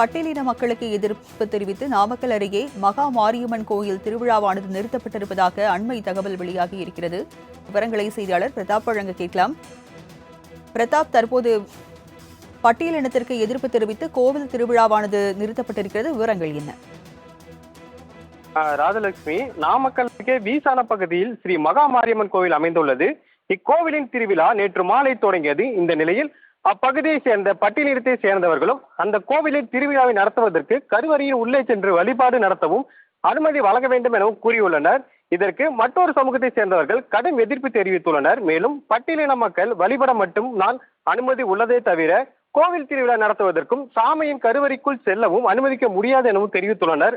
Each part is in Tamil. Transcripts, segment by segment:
பட்டியலின மக்களுக்கு எதிர்ப்பு தெரிவித்து நாமக்கல் அருகே மகா மாரியம்மன் கோயில் திருவிழாவானது நிறுத்தப்பட்டிருப்பதாக அண்மை தகவல் வெளியாகி இருக்கிறது. விவரங்களை செய்தியாளர் பிரதாப் வழங்க கேட்கலாம். பிரதாப் தற்போது பட்டியலினத்திற்கு எதிர்ப்பு தெரிவித்து கோவில் திருவிழாவானது நிறுத்தப்பட்டிருக்கிறது. விவரங்கள் என்ன? ஆஹ் ராஜலட்சுமி நாமக்கல் அருகே வீசான பகுதியில் ஸ்ரீ மகா மாரியம்மன் கோவில் அமைந்துள்ளது. இக்கோவிலின் திருவிழா நேற்று மாலை தொடங்கியது. இந்த நிலையில் அப்பகுதியை சேர்ந்த பட்டியலிடத்தை சேர்ந்தவர்களும் அந்த கோவிலின் திருவிழாவை நடத்துவதற்கு கருவறையின் உள்ளே சென்று வழிபாடு நடத்தவும் அனுமதி வழங்க வேண்டும் எனவும் கூறியுள்ளனர். இதற்கு மற்றொரு சமூகத்தை சேர்ந்தவர்கள் கடும் எதிர்ப்பு தெரிவித்துள்ளனர். மேலும் பட்டியலின மக்கள் வழிபட மட்டும் நான் அனுமதி உள்ளதே தவிர கோவில் திருவிழா நடத்துவதற்கும் சாமியின் கருவறைக்குள் செல்லவும் அனுமதிக்க முடியாது எனவும் தெரிவித்துள்ளனர்.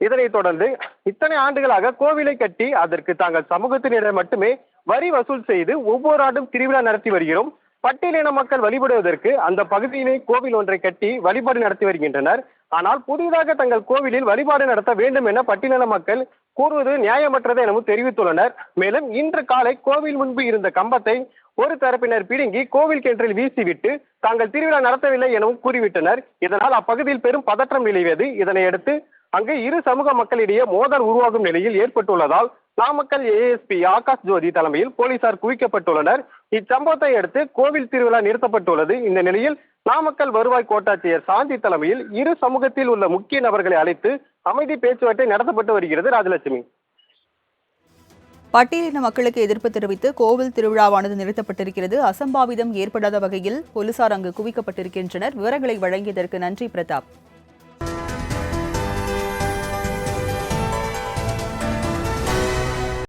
இதனைத் தொடர்ந்து இத்தனை ஆண்டுகளாக கோவிலை கட்டி அதற்கு தாங்கள் சமூகத்தினரை மட்டுமே வரி வசூல் செய்து ஒவ்வொரு ஆண்டும் திருவிழா நடத்தி வருகிறோம். பட்டியலின மக்கள் வழிபடுவதற்கு அந்த பகுதியிலே கோவில் ஒன்றை கட்டி வழிபாடு நடத்தி வருகின்றனர். ஆனால் புதிதாக தங்கள் கோவிலில் வழிபாடு நடத்த வேண்டும் என பட்டியலின மக்கள் கூறுவது நியாயமற்றது எனவும் தெரிவித்துள்ளனர். மேலும் இன்று காலை கோவில் முன்பு இருந்த கம்பத்தை ஒரு தரப்பினர் பிடுங்கி கோவில் கிணற்றில் வீசிவிட்டு தாங்கள் திருவிழா நடத்தவில்லை எனவும் கூறிவிட்டனர். இதனால் அப்பகுதியில் பெரும் பதற்றம் நிலவியது. இதனையடுத்து அங்கு இரு சமூக மக்களிடையே மோதல் உருவாகும் நிலையில் ஏற்பட்டுள்ளதால் நாமக்கல் ஏஎஸ்பி ஆகாஷ் ஜோதி தலைமையில் போலீசார் குவிக்கப்பட்டுள்ளனர். இச்சம்பவத்தை அடுத்து கோவில் திருவிழா நிறுத்தப்பட்டுள்ளது. இந்த நிலையில் நாமக்கல் வருவாய் கோட்டாட்சியர் சாந்தி தலைமையில் இரு சமூகத்தில் உள்ள முக்கிய நபர்களை அழைத்து அமைதி பேச்சுவார்த்தை நடத்தப்பட்டு வருகிறது ராஜலட்சுமி. பட்டியலின மக்களுக்கு எதிர்ப்பு தெரிவித்து கோவில் திருவிழாவானது நிறுத்தப்பட்டிருக்கிறது. அசம்பாவிதம் ஏற்படாத வகையில் போலீசார் அங்கு குவிக்கப்பட்டிருக்கின்றனர். விவரங்களை வழங்கியதற்கு நன்றி பிரதாப்.